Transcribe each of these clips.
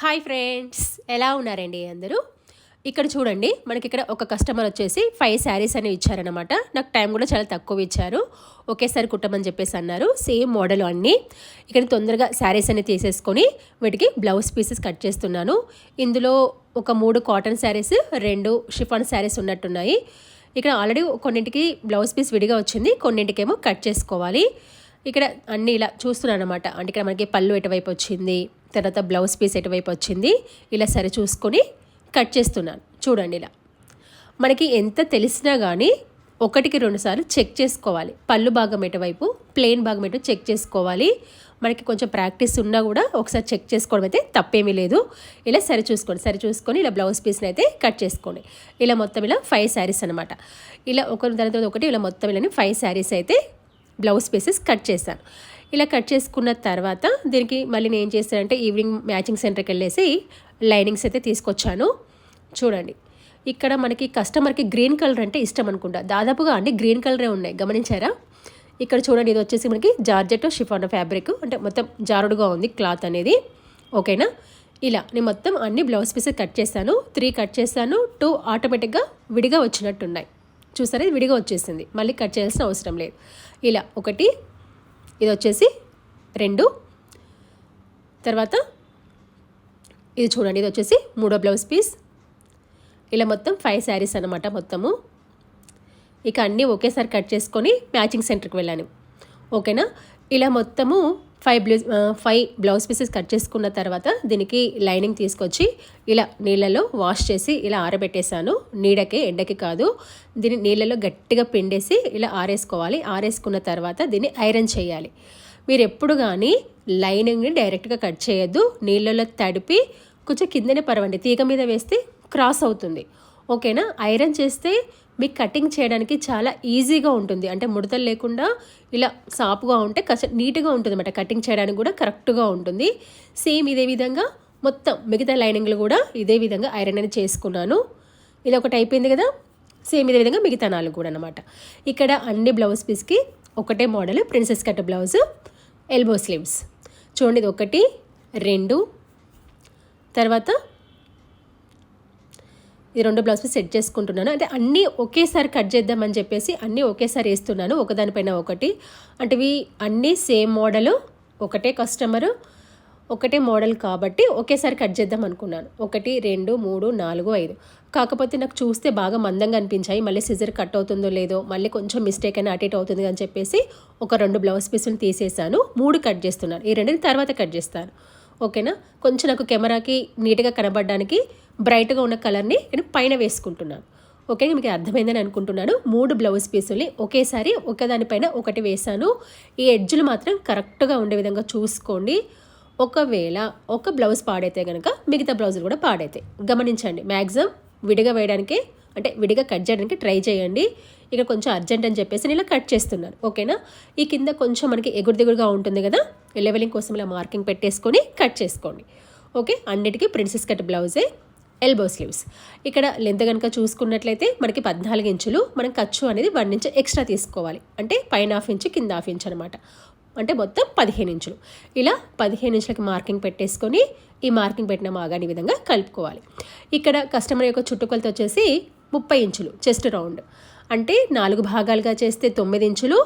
Hi friends ఎలా ఉన్నారండి అందరూ? ఇక్కడ చూడండి మనకి ఇక్కడ ఒక కస్టమర్ వచ్చేసి ఫైవ్ శారీస్ అనేవి ఇచ్చారనమాట నాకు టైం కూడా చాలా తక్కువ ఇచ్చారు. ఒకేసారి కుట్టమని చెప్పేసి అన్నారు. సేమ్ మోడల్ అన్నీ. ఇక్కడ తొందరగా శారీస్ అనేవి తీసేసుకొని వీటికి బ్లౌజ్ పీసెస్ కట్ చేస్తున్నాను. ఇందులో ఒక మూడు కాటన్ శారీస్ రెండు షిఫాన్ శారీస్ ఉన్నట్టున్నాయి. ఇక్కడ ఆల్రెడీ కొన్నింటికి బ్లౌజ్ పీస్ విడిగా వచ్చింది. కొన్నింటికేమో కట్ చేసుకోవాలి. ఇక్కడ అన్నీ ఇలా చూస్తున్నాను అనమాట అంటే ఇక్కడ మనకి పళ్ళు ఎటువైపు వచ్చింది? తర్వాత బ్లౌజ్ పీస్ ఎటువైపు వచ్చింది ఇలా సరి చూసుకొని కట్ చేస్తున్నాను. చూడండి ఇలా. మనకి ఎంత తెలిసినా కానీ ఒకటికి రెండుసార్లు చెక్ చేసుకోవాలి. పళ్ళు భాగం ఎటువైపు ప్లెయిన్ భాగం ఎటు చెక్ చేసుకోవాలి. మనకి కొంచెం ప్రాక్టీస్ ఉన్నా కూడా ఒకసారి చెక్ చేసుకోవడం అయితే తప్పేమీ లేదు. ఇలా సరి చూసుకోండి సరి చూసుకొని ఇలా బ్లౌజ్ పీస్ని అయితే కట్ చేసుకోండి. ఇలా మొత్తం ఇలా ఫైవ్ శారీస్ అనమాట ఇలా ఒకరి తర్వాత ఒకటి ఇలా మొత్తం ఇలా ఫైవ్ శారీస్ అయితే బ్లౌజ్ పీసెస్ కట్ చేశాను. ఇలా కట్ చేసుకున్న తర్వాత దీనికి మళ్ళీ నేను ఏం చేశానంటే ఈవినింగ్ మ్యాచింగ్ సెంటర్కి వెళ్ళేసి లైనింగ్స్ అయితే తీసుకొచ్చాను. చూడండి ఇక్కడ మనకి కస్టమర్కి గ్రీన్ కలర్ అంటే ఇష్టం అనుకుంటా. దాదాపుగా అన్ని గ్రీన్ కలరే ఉన్నాయి. గమనించారా? ఇక్కడ చూడండి ఇది వచ్చేసి మనకి జార్జెట్ షిఫాన్ ఫ్యాబ్రిక్ అంటే మొత్తం జారుడుగా ఉంది క్లాత్ అనేది. ఓకేనా ఇలా నేను మొత్తం అన్ని బ్లౌజ్ పీసెస్ కట్ చేశాను. త్రీ కట్ చేశాను. టూ ఆటోమేటిక్గా విడిగా వచ్చినట్టున్నాయి. చూసారా? ఇది విడిగా వచ్చేసింది. మళ్ళీ కట్ చేయాల్సిన అవసరం లేదు. ఇలా ఒకటి ఇది వచ్చేసి రెండు. తర్వాత ఇది చూడండి ఇది వచ్చేసి మూడో బ్లౌజ్ పీస్. ఇలా మొత్తం ఫైవ్ శారీస్ అనమాట మొత్తము. ఇక అన్నీ ఒకేసారి కట్ చేసుకొని మ్యాచింగ్ సెంటర్కి వెళ్ళాను ఓకేనా? ఇలా మొత్తము five blouse five blouse pieces cut చేసుకున్న తర్వాత దీనికి లైనింగ్ తీసుకొచ్చి ఇలా నీళ్ళలో వాష్ చేసి ఇలా ఆరబెట్టేశాను. నీడకి ఎండకి కాదు. దీన్ని నీళ్ళలో గట్టిగా పిండేసి ఇలా ఆరేసుకోవాలి. ఆరేసుకున్న తర్వాత దీన్ని ఐరన్ చేయాలి. మీరు ఎప్పుడు కానీ లైనింగ్ని డైరెక్ట్గా కట్ చేయొద్దు. నీళ్ళలో తడిపి కొంచెం కిందనే పరవండి. తీగ మీద వేస్తే క్రాస్ అవుతుంది. ఓకేనా? ఐరన్ చేస్తే మీకు కటింగ్ చేయడానికి చాలా ఈజీగా ఉంటుంది. అంటే ముడతలు లేకుండా ఇలా సాపుగా ఉంటే కస నీట్గా ఉంటుంది అనమాట కటింగ్ చేయడానికి కూడా కరెక్ట్గా ఉంటుంది. సేమ్ ఇదే విధంగా మొత్తం మిగతా లైనింగ్లు కూడా ఇదే విధంగా ఐరన్ అని చేసుకున్నాను. ఇది ఒకటి అయిపోయింది కదా? సేమ్ ఇదే విధంగా మిగతా నాలుగు కూడా అనమాట ఇక్కడ అన్ని బ్లౌజ్ పీస్కి ఒకటే model princess cut blouse elbow sleeves చూడండి ఇది ఒకటి రెండు తర్వాత ఈ రెండు బ్లౌజ్ పీస్ సెట్ చేసుకుంటున్నాను. అంటే అన్నీ ఒకేసారి కట్ చేద్దామని చెప్పేసి అన్నీ ఒకేసారి వేస్తున్నాను. ఒకదానిపైన ఒకటి. అంటే ఇవి అన్నీ సేమ్ మోడలు ఒకటే కస్టమరు ఒకటే మోడల్ కాబట్టి ఒకేసారి కట్ చేద్దాం అనుకున్నాను. ఒకటి రెండు మూడు నాలుగు ఐదు. కాకపోతే నాకు చూస్తే బాగా మందంగా అనిపించాయి. మళ్ళీ సిజర్ కట్ అవుతుందో లేదో మళ్ళీ కొంచెం మిస్టేక్ అయినా అటెట్ అవుతుంది అని చెప్పేసి ఒక రెండు బ్లౌజ్ పీసులు తీసేసాను. మూడు కట్ చేస్తున్నాను. ఈ రెండింటి తర్వాత కట్ చేస్తాను. ఓకేనా? కొంచెం నాకు కెమెరాకి నీట్గా కనబడడానికి బ్రైట్గా ఉన్న కలర్ని నేను పైన వేసుకుంటున్నాను. ఓకే మీకు అర్థమైందని అనుకుంటున్నాను. మూడు బ్లౌజ్ పీసుల్ని ఒకేసారి ఒకదానిపైన ఒకటి వేశాను. ఈ ఎడ్జులు మాత్రం కరెక్ట్గా ఉండే విధంగా చూసుకోండి. ఒకవేళ ఒక బ్లౌజ్ పాడైతే కనుక మిగతా బ్లౌజులు కూడా పాడైతాయి. గమనించండి మ్యాక్సిమం విడిగా వేయడానికి అంటే విడిగా కట్ చేయడానికి ట్రై చేయండి. ఇక కొంచెం అర్జెంట్ అని చెప్పేసి నేను ఇలా కట్ చేస్తున్నాను. ఓకేనా? ఈ కింద కొంచెం మనకి ఎగురు దిగురుగా ఉంటుంది కదా? లెవెలింగ్ కోసం ఇలా మార్కింగ్ పెట్టేసుకొని కట్ చేసుకోండి. ఓకే? అన్నిటికీ ప్రిన్సెస్ కట్ బ్లౌజే. ఎల్బో స్లీవ్స్ ఇక్కడ లెంత్ కనుక చూసుకున్నట్లయితే మనకి పద్నాలుగు ఇంచులు మనం ఖర్చు అనేది వన్ ఇంచ్ ఎక్స్ట్రా తీసుకోవాలి. అంటే పైన హాఫ్ ఇంచు కింద హాఫ్ ఇంచ్ అనమాట అంటే మొత్తం పదిహేను ఇంచులు. ఇలా పదిహేను ఇంచులకి మార్కింగ్ పెట్టేసుకొని ఈ మార్కింగ్ పెట్టిన మాగాని విధంగా కలుపుకోవాలి. ఇక్కడ కస్టమర్ యొక్క చుట్టుకొలత వచ్చేసి ముప్పై ఇంచులు చెస్ట్ రౌండ్ అంటే నాలుగు భాగాలుగా చేస్తే తొమ్మిది ఇంచులు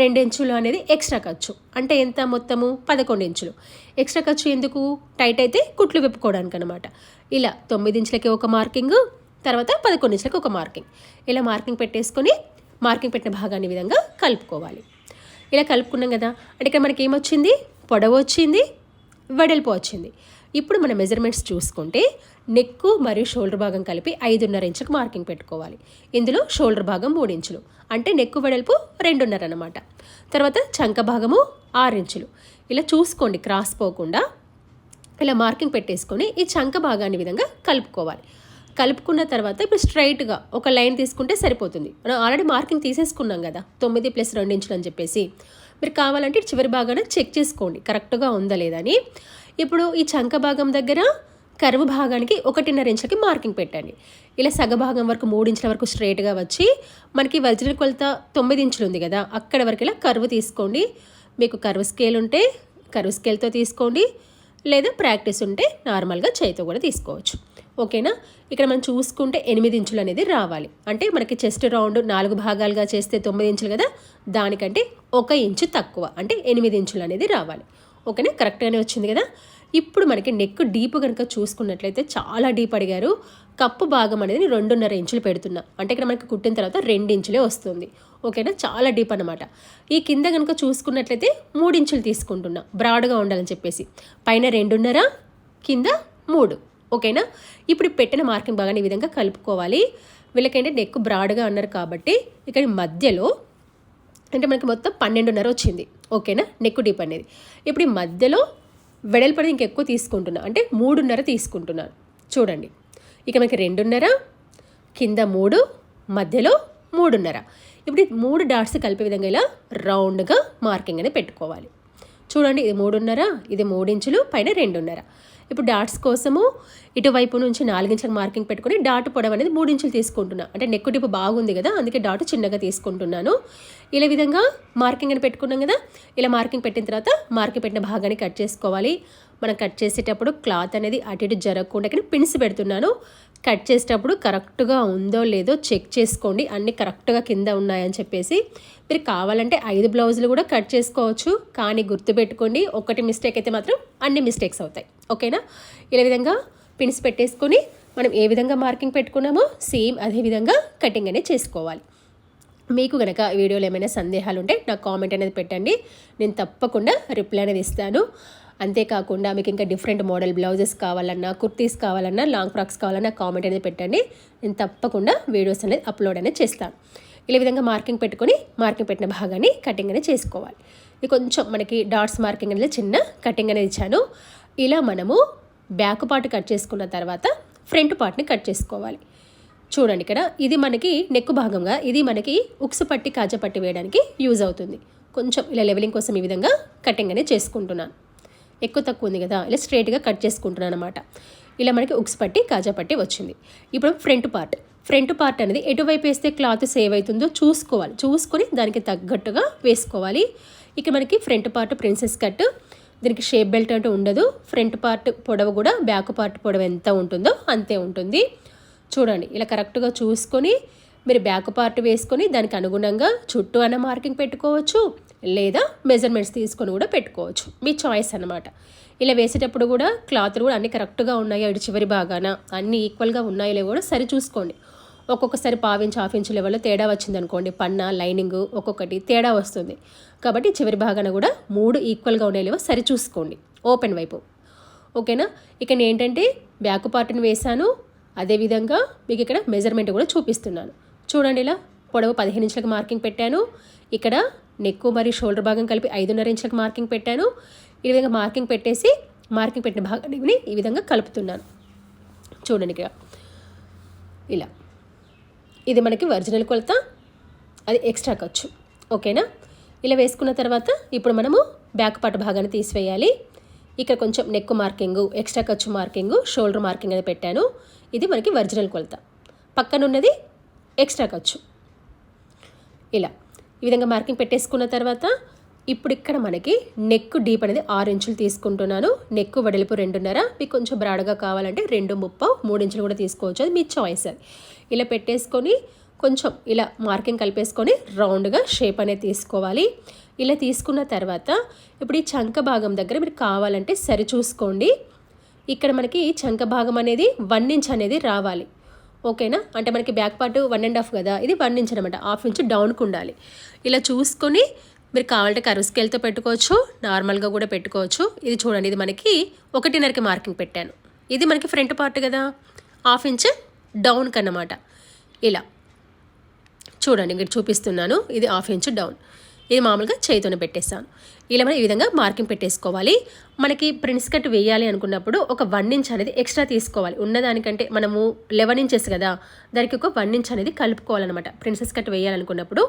రెండు ఇంచులు అనేది ఎక్స్ట్రా ఖర్చు. అంటే ఎంత మొత్తము? పదకొండు ఇంచులు. ఎక్స్ట్రా ఖర్చు ఎందుకు? టైట్ అయితే కుట్లు విప్పుకోవడానికి అనమాట ఇలా తొమ్మిది ఇంచులకి ఒక మార్కింగ్ తర్వాత పదకొండించులకి ఒక మార్కింగ్. ఇలా మార్కింగ్ పెట్టేసుకొని మార్కింగ్ పెట్టిన భాగాన్ని విధంగా కలుపుకోవాలి. ఇలా కలుపుకున్నాం కదా అంటే ఇక్కడ మనకి ఏమొచ్చింది? పొడవు వచ్చింది వెడల్పు వచ్చింది. ఇప్పుడు మన మెజర్మెంట్స్ చూసుకుంటే నెక్కు మరియు షోల్డర్ భాగం కలిపి ఐదున్నర ఇంచులకు మార్కింగ్ పెట్టుకోవాలి. ఇందులో షోల్డర్ భాగం మూడు ఇంచులు అంటే నెక్కు వెడల్పు రెండున్నర అనమాట తర్వాత చంక భాగము ఆరు ఇంచులు. ఇలా చూసుకోండి క్రాస్ పోకుండా ఇలా మార్కింగ్ పెట్టేసుకొని ఈ చంక భాగాన్ని విధంగా కలుపుకోవాలి. కలుపుకున్న తర్వాత ఇప్పుడు స్ట్రైట్గా ఒక లైన్ తీసుకుంటే సరిపోతుంది. మనం ఆల్రెడీ మార్కింగ్ తీసేసుకున్నాం కదా తొమ్మిది ప్లస్ రెండు ఇంచులు అని చెప్పేసి. మీరు కావాలంటే చివరి భాగాన చెక్ చేసుకోండి కరెక్ట్గా ఉందా లేదా అని. ఇప్పుడు ఈ చంక భాగం దగ్గర కరువు భాగానికి ఒకటిన్నర ఇంచులకి మార్కింగ్ పెట్టండి. ఇలా సగభాగం వరకు మూడు ఇంచుల వరకు స్ట్రైట్గా వచ్చి మనకి ఒరిజినల్ కొలత తొమ్మిది ఇంచులు ఉంది కదా అక్కడ వరకు ఇలా కరువు తీసుకోండి. మీకు కరువు స్కేల్ ఉంటే కరువు స్కేల్తో తీసుకోండి. లేదా ప్రాక్టీస్ ఉంటే నార్మల్గా చేయితో కూడా తీసుకోవచ్చు. ఓకేనా? ఇక్కడ మనం చూసుకుంటే ఎనిమిది ఇంచులు అనేది రావాలి. అంటే మనకి చెస్ట్ రౌండ్ నాలుగు భాగాలుగా చేస్తే తొమ్మిది ఇంచులు కదా? దానికంటే ఒక ఇంచు తక్కువ. అంటే ఎనిమిది ఇంచులు అనేది రావాలి. ఓకేనా? కరెక్ట్గానే వచ్చింది కదా? ఇప్పుడు మనకి నెక్ డీప్ కనుక చూసుకున్నట్లయితే చాలా డీప్ అడిగారు. కప్పు భాగం అనేది రెండున్నర ఇంచులు పెడుతున్నా. అంటే ఇక్కడ మనకి కుట్టిన తర్వాత రెండు ఇంచులే వస్తుంది. ఓకేనా? చాలా డీప్ అనమాట ఈ కింద కనుక చూసుకున్నట్లయితే మూడు ఇంచులు తీసుకుంటున్నా. బ్రాడ్గా ఉండాలని చెప్పేసి. పైన రెండున్నర కింద మూడు. ఓకేనా? ఇప్పుడు పెట్టిన మార్కింగ్ బాగానే ఈ విధంగా కలుపుకోవాలి. వీళ్ళకంటే నెక్ బ్రాడ్గా అన్నారు కాబట్టి ఇక్కడ మధ్యలో అంటే మనకి మొత్తం పన్నెండున్నర వచ్చింది. ఓకేనా? నెక్ డీప్ అనేది. ఇప్పుడు ఈ మధ్యలో వెడల్పడి ఇంకెక్కువ తీసుకుంటున్నా. అంటే మూడున్నర తీసుకుంటున్నాను చూడండి. ఇక మనకి రెండున్నర కింద మూడు మధ్యలో మూడున్నర. ఇప్పుడు మూడు డాట్స్ కలిపే విధంగా ఇలా రౌండ్గా మార్కింగ్ అనేది పెట్టుకోవాలి. చూడండి ఇది మూడున్నర ఇది మూడించులు పైన రెండున్నర. ఇప్పుడు డాట్స్ కోసము ఇటువైపు నుంచి నాలుగించులకు మార్కింగ్ పెట్టుకుని డాట్ పొడవు అనేది మూడించులు తీసుకుంటున్నా. అంటే నెక్కు టిప్పు బాగుంది కదా అందుకే డాట్ చిన్నగా తీసుకుంటున్నాను. ఇలా విధంగా మార్కింగ్ అని పెట్టుకున్నాం కదా ఇలా మార్కింగ్ పెట్టిన తర్వాత మార్కింగ్ పెట్టిన భాగాన్ని కట్ చేసుకోవాలి. మనం కట్ చేసేటప్పుడు క్లాత్ అనేది అటు ఇటు జరగకుండా ఇక్కడ పిన్స్ పెడుతున్నాను. కట్ చేసేటప్పుడు కరెక్ట్గా ఉందో లేదో చెక్ చేసుకోండి. అన్ని కరెక్ట్గా కింద ఉన్నాయని చెప్పేసి. మీరు కావాలంటే ఐదు బ్లౌజులు కూడా కట్ చేసుకోవచ్చు. కానీ గుర్తుపెట్టుకోండి ఒకటి మిస్టేక్ అయితే మాత్రం అన్ని మిస్టేక్స్ అవుతాయి. ఓకేనా? ఇలా విధంగా పిన్స్ పెట్టేసుకొని మనం ఏ విధంగా మార్కింగ్ పెట్టుకున్నామో సేమ్ అదే విధంగా కటింగ్ అనేది చేసుకోవాలి. మీకు కనుక వీడియోలో ఏమైనా సందేహాలు ఉంటే నాకు కామెంట్ అనేది పెట్టండి. నేను తప్పకుండా రిప్లై అనేది ఇస్తాను. అంతేకాకుండా మీకు ఇంకా డిఫరెంట్ మోడల్ బ్లౌజెస్ కావాలన్నా కుర్తీస్ కావాలన్నా లాంగ్ ఫ్రాక్స్ కావాలన్నా కామెంట్ అనేది పెట్టండి. నేను తప్పకుండా వీడియోస్ అనేది అప్లోడ్ అనేది చేస్తాను. ఇలా విధంగా మార్కింగ్ పెట్టుకొని మార్కింగ్ పెట్టిన భాగాన్ని కటింగ్ అనేది చేసుకోవాలి. ఇది కొంచెం మనకి డాట్స్ మార్కింగ్ అనేది చిన్న కటింగ్ అనేది ఇచ్చాను. ఇలా మనము బ్యాక్ పార్ట్ కట్ చేసుకున్న తర్వాత ఫ్రంట్ పార్ట్ని కట్ చేసుకోవాలి. చూడండి ఇక్కడ ఇది మనకి నెక్ భాగంగా ఇది మనకి ఉక్సు పట్టి కాజా పట్టి వేయడానికి యూజ్ అవుతుంది. కొంచెం ఇలా లెవెలింగ్ కోసం ఈ విధంగా కటింగ్ అనేది చేసుకుంటున్నాను. ఎక్కువ తక్కువ ఉంది కదా ఇలా స్ట్రైట్గా కట్ చేసుకుంటున్నాను అనమాట ఇలా మనకి ఉక్స్ పట్టి కాజా పట్టి వచ్చింది. ఇప్పుడు ఫ్రంట్ పార్ట్ ఫ్రంట్ పార్ట్ అనేది ఎటువైపు వేస్తే క్లాత్ సేవ్ అవుతుందో చూసుకోవాలి. చూసుకొని దానికి తగ్గట్టుగా వేసుకోవాలి. ఇక మనకి ఫ్రంట్ పార్ట్ ప్రిన్సెస్ కట్ దీనికి షేప్ బెల్ట్ అంటూ ఉండదు. ఫ్రంట్ పార్ట్ పొడవు కూడా బ్యాక్ పార్ట్ పొడవు ఎంత ఉంటుందో అంతే ఉంటుంది. చూడండి ఇలా కరెక్ట్గా చూసుకొని మీరు బ్యాక్ పార్ట్ వేసుకొని దానికి అనుగుణంగా చుట్టూ అన్న మార్కింగ్ పెట్టుకోవచ్చు. లేదా మెజర్మెంట్స్ తీసుకొని కూడా పెట్టుకోవచ్చు. మీ చాయిస్ అనమాట ఇలా వేసేటప్పుడు కూడా క్లాత్లు కూడా అన్ని కరెక్ట్గా ఉన్నాయో? ఇటు చివరి బాగాన అన్నీ ఈక్వల్గా ఉన్నాయో కూడా సరి చూసుకోండి. ఒక్కొక్కసారి పావించి హాఫ్ ఇంచ్ లెవెల్లో తేడా వచ్చింది అనుకోండి. పన్న లైనింగ్ ఒక్కొక్కటి తేడా వస్తుంది. కాబట్టి చివరి భాగాన కూడా మూడు ఈక్వల్గా ఉండేలేవో లేవో సరి చూసుకోండి. ఓపెన్ వైపు. ఓకేనా ఇక నేను ఏంటంటే బ్యాక్ పార్ట్ని వేశాను. అదేవిధంగా మీకు ఇక్కడ మెజర్మెంట్ కూడా చూపిస్తున్నాను. చూడండి ఇలా. పొడవు పదిహేను ఇంచులకు మార్కింగ్ పెట్టాను. ఇక్కడ నెక్ మరియు షోల్డర్ భాగం కలిపి ఐదున్నర ఇంచులకు మార్కింగ్ పెట్టాను. ఈ విధంగా మార్కింగ్ పెట్టేసి మార్కింగ్ పెట్టిన భాగాన్ని ఈ విధంగా కలుపుతున్నాను. చూడండి ఇక్కడ. ఇలా. ఇది మనకి ఒరిజినల్ కొలత. అది ఎక్స్ట్రా ఖర్చు. ఓకేనా? ఇలా వేసుకున్న తర్వాత ఇప్పుడు మనము బ్యాక్ పార్ట్ భాగాన్ని తీసివేయాలి. ఇక్కడ కొంచెం నెక్ మార్కింగు ఎక్స్ట్రా ఖర్చు మార్కింగు షోల్డర్ మార్కింగ్ అనేది పెట్టాను. ఇది మనకి ఒరిజినల్ కొలత. పక్కనున్నది ఎక్స్ట్రా ఖర్చు. ఇలా. ఈ విధంగా మార్కింగ్ పెట్టేసుకున్న తర్వాత ఇప్పుడు ఇక్కడ మనకి నెక్ డీప్ అనేది ఆరు ఇంచులు తీసుకుంటున్నాను. నెక్ వెడల్పు రెండున్నర మీకు కొంచెం బ్రాడ్గా కావాలంటే రెండు ముప్ప మూడు ఇంచులు కూడా తీసుకోవచ్చు. అది మీ చాయిస్ అది ఇలా పెట్టేసుకొని కొంచెం ఇలా మార్కింగ్ కలిపేసుకొని రౌండ్గా షేప్ అనేది తీసుకోవాలి. ఇలా తీసుకున్న తర్వాత ఇప్పుడు ఈ చంక భాగం దగ్గర మీరు కావాలంటే సరి చూసుకోండి. ఇక్కడ మనకి చంక భాగం అనేది వన్ ఇంచ్ అనేది రావాలి. ఓకేనా? అంటే మనకి back part one and half కదా ఇది వన్ ఇంచ్ అనమాట హాఫ్ ఇంచ్ డౌన్కి ఉండాలి. ఇలా చూసుకొని మీరు కావాలంటే కరువు స్కేల్తో పెట్టుకోవచ్చు నార్మల్గా కూడా పెట్టుకోవచ్చు. ఇది చూడండి ఇది మనకి ఒకటిన్నరకి మార్కింగ్ పెట్టాను. ఇది మనకి ఫ్రంట్ పార్ట్ కదా హాఫ్ ఇంచ్ డౌన్కి అన్నమాట ఇలా చూడండి ఇక్కడ చూపిస్తున్నాను ఇది హాఫ్ ఇంచ్ డౌన్. ఇది మామూలుగా చేతితోనే పెట్టేస్తాను. ఇలా మనం ఈ విధంగా మార్కింగ్ పెట్టేసుకోవాలి. మనకి ప్రిన్స్ కట్ వేయాలి అనుకున్నప్పుడు ఒక వన్ ఇంచ్ అనేది ఎక్స్ట్రా తీసుకోవాలి. ఉన్నదానికంటే మనము లెవెన్ ఇంచెస్ కదా దానికి ఒక వన్ ఇంచ్ అనేది కలుపుకోవాలన్నమాట. ప్రిన్సెస్ కట్ వేయాలనుకున్నప్పుడు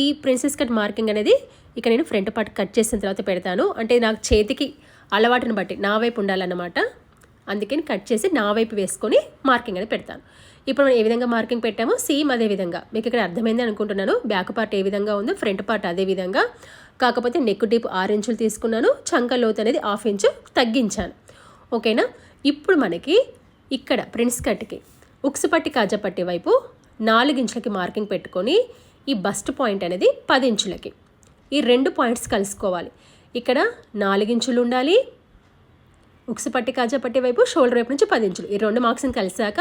ఈ ప్రిన్సెస్ కట్ మార్కింగ్ అనేది ఇక నేను ఫ్రంట్ పార్ట్ కట్ చేసిన తర్వాత పెడతాను. అంటే నాకు చేతికి అలవాటుని బట్టి నా వైపు ఉండాలన్నమాట. అందుకని కట్ చేసి నా వైపు వేసుకొని మార్కింగ్ అనేది పెడతాను. ఇప్పుడు మనం ఏ విధంగా మార్కింగ్ పెట్టామో సేమ్ అదే విధంగా. మీకు ఇక్కడ అర్థమైంది అనుకుంటున్నాను. బ్యాక్ పార్ట్ ఏ విధంగా ఉందో ఫ్రంట్ పార్ట్ అదే విధంగా. కాకపోతే నెక్ డీప్ ఆరు ఇంచులు తీసుకున్నాను. చంక లోతు అనేది హాఫ్ ఇంచు తగ్గించాను. ఓకేనా? ఇప్పుడు మనకి ఇక్కడ ప్రిన్స్ కట్కి ఉక్స్ పట్టి కాజపట్టి వైపు నాలుగించులకి మార్కింగ్ పెట్టుకొని ఈ బస్ట్ పాయింట్ అనేది పది ఇంచులకి ఈ రెండు పాయింట్స్ కలుసుకోవాలి. ఇక్కడ నాలుగించులు ఉండాలి. ఉక్స్ పట్టి కాజా పట్టి వైపు షోల్డర్ వైపు నుంచి పది ఇంచులు. ఈ రెండు మార్క్స్ని కలిసాక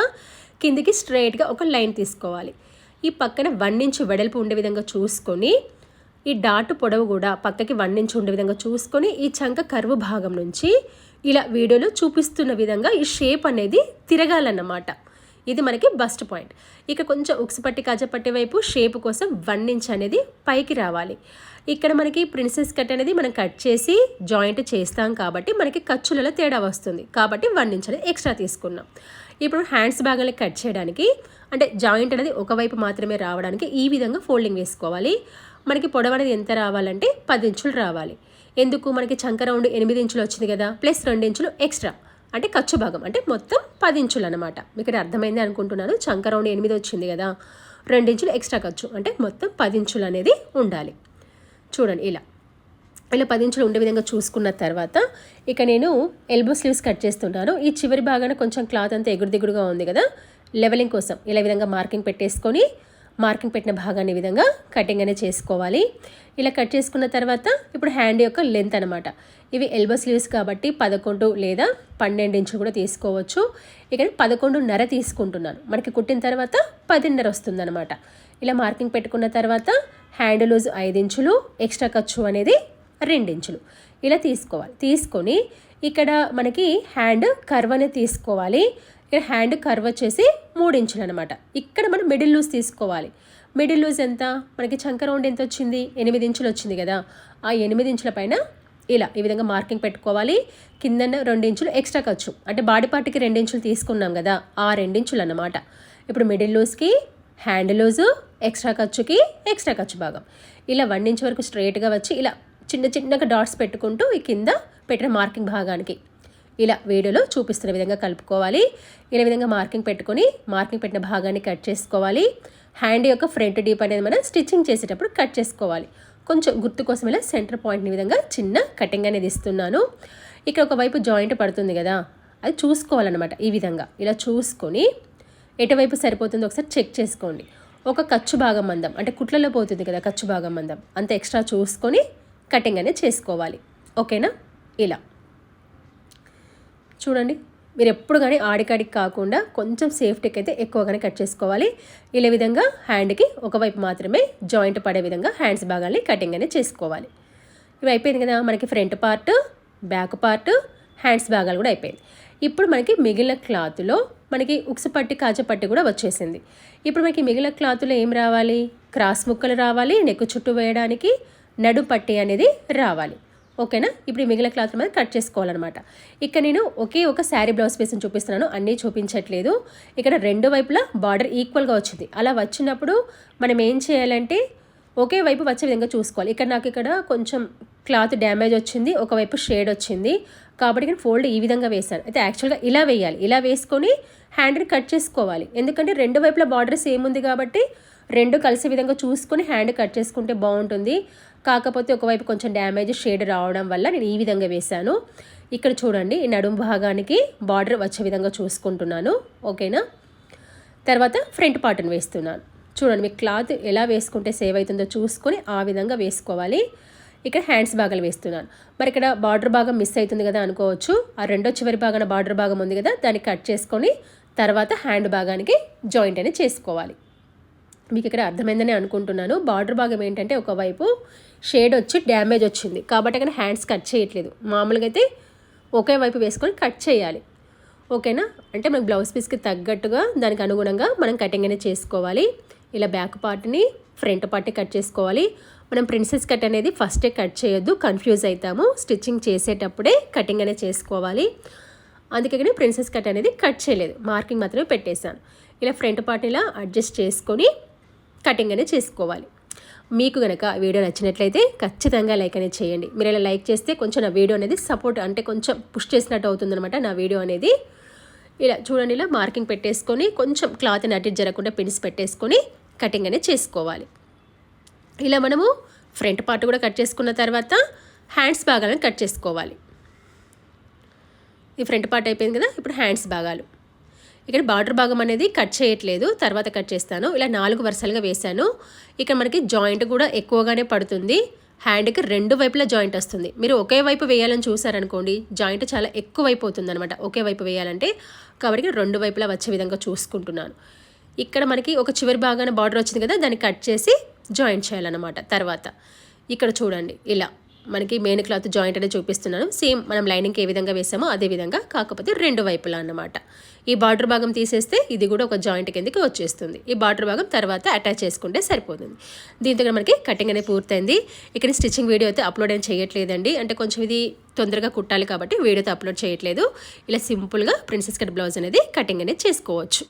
కిందికి స్ట్రైట్గా ఒక లైన్ తీసుకోవాలి. ఈ పక్కన వన్ వెడల్పు ఉండే విధంగా చూసుకొని ఈ డాట్ పొడవు కూడా పక్కకి వన్ ఉండే విధంగా చూసుకొని ఈ చంక కరువు భాగం నుంచి ఇలా వీడియోలో చూపిస్తున్న విధంగా ఈ షేప్ అనేది తిరగాలన్నమాట. ఇది మనకి బస్ట్ పాయింట్. ఇక కొంచెం ఉక్సుపట్టి కాజపట్టి వైపు షేప్ కోసం వన్ ఇంచ్ అనేది పైకి రావాలి. ఇక్కడ మనకి ప్రిన్సెస్ కట్ అనేది మనం కట్ చేసి జాయింట్ చేస్తాం కాబట్టి మనకి ఖర్చులలో తేడా వస్తుంది. కాబట్టి వన్ ఇంచ్ అనేది ఎక్స్ట్రా తీసుకున్నాం. ఇప్పుడు హ్యాండ్స్ భాగాన్ని కట్ చేయడానికి అంటే జాయింట్ అనేది ఒకవైపు మాత్రమే రావడానికి ఈ విధంగా ఫోల్డింగ్ వేసుకోవాలి. మనకి పొడవు అనేది ఎంత రావాలంటే పది ఇంచులు రావాలి. ఎందుకు? మనకి చంక రౌండ్ ఎనిమిది ఇంచులు వచ్చింది కదా ప్లస్ రెండు ఇంచులు ఎక్స్ట్రా. అంటే ఖర్చు భాగం అంటే మొత్తం పది ఇంచులు అనమాట మీకు ఇక్కడ అర్థమైంది అనుకుంటున్నాను. చంక రౌండ్ ఎనిమిది వచ్చింది కదా రెండు ఇంచులు ఎక్స్ట్రా ఖర్చు అంటే మొత్తం పది ఇంచులు అనేది ఉండాలి. చూడండి ఇలా. ఇలా పది ఇంచులు ఉండే విధంగా చూసుకున్న తర్వాత ఇక నేను ఎల్బో స్లీవ్స్ కట్ చేస్తున్నాను. ఈ చివరి భాగాన కొంచెం క్లాత్ అంతా ఎగురు దిగుడుగా ఉంది కదా? లెవెలింగ్ కోసం ఇలా విధంగా మార్కింగ్ పెట్టేసుకొని మార్కింగ్ పెట్టిన భాగాన్ని విధంగా కటింగ్ అనేది చేసుకోవాలి. ఇలా కట్ చేసుకున్న తర్వాత ఇప్పుడు హ్యాండ్ యొక్క లెంత్ అనమాట ఇవి ఎల్బో స్లీవ్స్ కాబట్టి పదకొండు లేదా పన్నెండు ఇంచులు కూడా తీసుకోవచ్చు. ఇక్కడ పదకొండున్నర తీసుకుంటున్నాను. మనకి కుట్టిన తర్వాత పదిన్నర వస్తుందన్నమాట. ఇలా మార్కింగ్ పెట్టుకున్న తర్వాత హ్యాండ్ లూజ్ ఐదు ఇంచులు ఎక్స్ట్రా ఖర్చు అనేది రెండించులు. ఇలా తీసుకోవాలి. తీసుకొని ఇక్కడ మనకి హ్యాండ్ కర్వ్ అనేది తీసుకోవాలి. ఇక్కడ హ్యాండ్ కర్వ్ వచ్చేసి మూడు ఇంచులు అనమాట ఇక్కడ మనం మిడిల్ లూజ్ తీసుకోవాలి. మిడిల్ లూజ్ ఎంత? మనకి చంక రౌండ్ ఎంత వచ్చింది? ఎనిమిది ఇంచులు వచ్చింది కదా. ఆ ఎనిమిది ఇంచుల పైన ఇలా ఈ విధంగా మార్కింగ్ పెట్టుకోవాలి. కింద రెండు ఇంచులు ఎక్స్ట్రా ఖర్చు. అంటే బాడీ పార్ట్కి రెండు ఇంచులు తీసుకున్నాం కదా. ఆ రెండించులు అనమాట ఇప్పుడు మిడిల్ లూజ్కి హ్యాండ్ లూజు ఎక్స్ట్రా ఖర్చుకి ఎక్స్ట్రా ఖర్చు భాగం. ఇలా వన్ ఇంచ్ వరకు స్ట్రైట్గా వచ్చి ఇలా చిన్న చిన్నగా డాట్స్ పెట్టుకుంటూ ఈ కింద పెట్టిన మార్కింగ్ భాగానికి. ఇలా వీడియోలో చూపిస్తున్న విధంగా కలుపుకోవాలి. ఇలా విధంగా మార్కింగ్ పెట్టుకొని మార్కింగ్ పెట్టిన భాగాన్ని కట్ చేసుకోవాలి. హ్యాండ్ యొక్క ఫ్రంట్ డీప్ అనేది మనం స్టిచ్చింగ్ చేసేటప్పుడు కట్ చేసుకోవాలి. కొంచెం గుర్తు కోసం ఇలా సెంటర్ పాయింట్ని విధంగా చిన్న కటింగ్ అనేది ఇస్తున్నాను. ఇక్కడ ఒకవైపు జాయింట్ పడుతుంది కదా అది చూసుకోవాలన్నమాట ఈ విధంగా. ఇలా చూసుకొని ఎటువైపు సరిపోతుందో ఒకసారి చెక్ చేసుకోండి. ఒక ఖర్చు భాగం మందం అంటే కుట్లలో పోతుంది కదా ఖర్చు భాగం మందం అంత ఎక్స్ట్రా చూసుకొని కటింగ్ అనేది చేసుకోవాలి. ఓకేనా? ఇలా. చూడండి. మీరు ఎప్పుడు కానీ ఆడికాడికి కాకుండా కొంచెం సేఫ్టీకి అయితే ఎక్కువగానే కట్ చేసుకోవాలి. ఇలా విధంగా హ్యాండ్కి ఒకవైపు మాత్రమే జాయింట్ పడే విధంగా హ్యాండ్స్ భాగాల్ని కటింగ్ అనేది చేసుకోవాలి. ఇవి అయిపోయింది కదా? మనకి front part back part hands భాగాలు కూడా అయిపోయింది. ఇప్పుడు మనకి మిగిలిన క్లాత్లో మనకి ఉక్సు పట్టి కాజ పట్టి కూడా వచ్చేసింది. ఇప్పుడు మనకి మిగిలిన క్లాత్లో ఏం రావాలి? క్రాస్ ముక్కలు రావాలి నెక్కు చుట్టూ వేయడానికి. నడు పట్టి అనేది రావాలి. ఓకేనా? ఇప్పుడు ఈ మిగిలిన క్లాత్ మీద కట్ చేసుకోవాలన్నమాట. ఇక్కడ నేను ఒకే ఒక శారీ బ్లౌజ్ పీస్ని చూపిస్తున్నాను. అన్నీ చూపించట్లేదు. ఇక్కడ రెండు వైపులా బార్డర్ ఈక్వల్గా వచ్చింది. అలా వచ్చినప్పుడు మనం ఏం చేయాలంటే ఒకే వైపు వచ్చే విధంగా చూసుకోవాలి. ఇక్కడ నాకు ఇక్కడ కొంచెం క్లాత్ డ్యామేజ్ వచ్చింది. ఒకవైపు షేడ్ వచ్చింది. కాబట్టి ఇక్కడ ఫోల్డ్ ఈ విధంగా వేశాను. అయితే యాక్చువల్గా ఇలా వేయాలి. ఇలా వేసుకొని హ్యాండ్ని కట్ చేసుకోవాలి. ఎందుకంటే రెండు వైపుల బార్డర్ సేమ్ ఉంది కాబట్టి రెండు కలిసే విధంగా చూసుకొని హ్యాండ్ కట్ చేసుకుంటే బాగుంటుంది. కాకపోతే ఒకవైపు కొంచెం డ్యామేజ్ షేడ్ రావడం వల్ల నేను ఈ విధంగా వేశాను. ఇక్కడ చూడండి ఈ నడుము భాగానికి బార్డర్ వచ్చే విధంగా చూసుకుంటున్నాను. ఓకేనా? తర్వాత ఫ్రంట్ పార్ట్ని వేస్తున్నాను. చూడండి మీకు క్లాత్ ఎలా వేసుకుంటే సేవ్ అవుతుందో చూసుకొని ఆ విధంగా వేసుకోవాలి. ఇక్కడ హ్యాండ్స్ భాగాలు వేస్తున్నాను. మరి ఇక్కడ బార్డర్ భాగం మిస్ అవుతుంది కదా అనుకోవచ్చు. ఆ రెండో చివరి భాగాన బార్డర్ భాగం ఉంది కదా దాన్ని కట్ చేసుకొని తర్వాత హ్యాండ్ భాగానికి జాయింట్ అనేది చేసుకోవాలి. మీకు ఇక్కడ అర్థమైందని అనుకుంటున్నాను. బార్డర్ భాగం ఏంటంటే ఒకవైపు షేడ్ వచ్చి డ్యామేజ్ వచ్చింది. కాబట్టి అక్కడ హ్యాండ్స్ కట్ చేయట్లేదు. మామూలుగా అయితే ఒకే వైపు వేసుకొని కట్ చేయాలి. ఓకేనా? అంటే మనకి బ్లౌజ్ పీస్కి తగ్గట్టుగా దానికి అనుగుణంగా మనం కటింగ్ అనేది చేసుకోవాలి. ఇలా బ్యాక్ పార్ట్ని ఫ్రంట్ పార్ట్ని కట్ చేసుకోవాలి. మనం ప్రిన్సెస్ కట్ అనేది ఫస్టే కట్ చేయొద్దు. కన్ఫ్యూజ్ అవుతాము స్టిచ్చింగ్ చేసేటప్పుడే కటింగ్ అనేది చేసుకోవాలి. అందుకే ప్రిన్సెస్ కట్ అనేది కట్ చేయలేదు. మార్కింగ్ మాత్రమే పెట్టేశాను. ఇలా ఫ్రంట్ పార్ట్ ఇలా అడ్జస్ట్ చేసుకొని కటింగ్ అనేది చేసుకోవాలి. మీకు కనుక వీడియో నచ్చినట్లయితే ఖచ్చితంగా లైక్ అనేది చేయండి. మీరు ఇలా లైక్ చేస్తే కొంచెం నా వీడియో అనేది సపోర్ట్ అంటే కొంచెం పుష్ చేసినట్టు అవుతుందనమాట నా వీడియో అనేది. ఇలా చూడండి ఇలా మార్కింగ్ పెట్టేసుకొని కొంచెం క్లాత్ని అటు జరగకుండా పిన్స్ పెట్టేసుకొని కటింగ్ అనేది చేసుకోవాలి. ఇలా మనము ఫ్రంట్ పార్ట్ కూడా కట్ చేసుకున్న తర్వాత హ్యాండ్స్ భాగాలను కట్ చేసుకోవాలి. ఈ ఫ్రంట్ పార్ట్ అయిపోయింది కదా ఇప్పుడు హ్యాండ్స్ భాగాలు. ఇక్కడ బార్డర్ భాగం అనేది కట్ చేయట్లేదు తర్వాత కట్ చేస్తాను. ఇలా నాలుగు వరుసలుగా వేశాను. ఇక్కడ మనకి జాయింట్ కూడా ఎక్కువగానే పడుతుంది. హ్యాండ్కి రెండు వైపులా జాయింట్ వస్తుంది. మీరు ఒకే వైపు వేయాలని చూసారనుకోండి జాయింట్ చాలా ఎక్కువ అనమాట ఒకే వైపు వేయాలంటే కాబట్టి రెండు వైపులా వచ్చే విధంగా చూసుకుంటున్నాను. ఇక్కడ మనకి ఒక చివరి భాగాన బార్డర్ వచ్చింది కదా దాన్ని కట్ చేసి జాయింట్ చేయాలన్నమాట తర్వాత. ఇక్కడ చూడండి ఇలా. మనకి మెయిన్ క్లాత్ జాయింట్ అనేది చూపిస్తున్నాను. సేమ్ మనం లైనింగ్ ఏ విధంగా వేసామో అదే విధంగా కాకపోతే రెండు వైపులా అన్నమాట. ఈ బార్డర్ భాగం తీసేస్తే ఇది కూడా ఒక జాయింట్ కిందకి వచ్చేస్తుంది. ఈ బార్డర్ భాగం తర్వాత అటాచ్ చేసుకుంటే సరిపోతుంది. దీంతో మనకి కటింగ్ అనేది పూర్తయింది. ఇక్కడ స్టిచ్చింగ్ వీడియో అయితే అప్లోడ్ ఏం చేయట్లేదండి. అంటే కొంచెం ఇది తొందరగా కుట్టాలి కాబట్టి వీడియోతో అప్లోడ్ చేయట్లేదు. ఇలా సింపుల్గా ప్రిన్సెస్ కట్ బ్లౌజ్ అనేది కటింగ్ అనేది చేసుకోవచ్చు.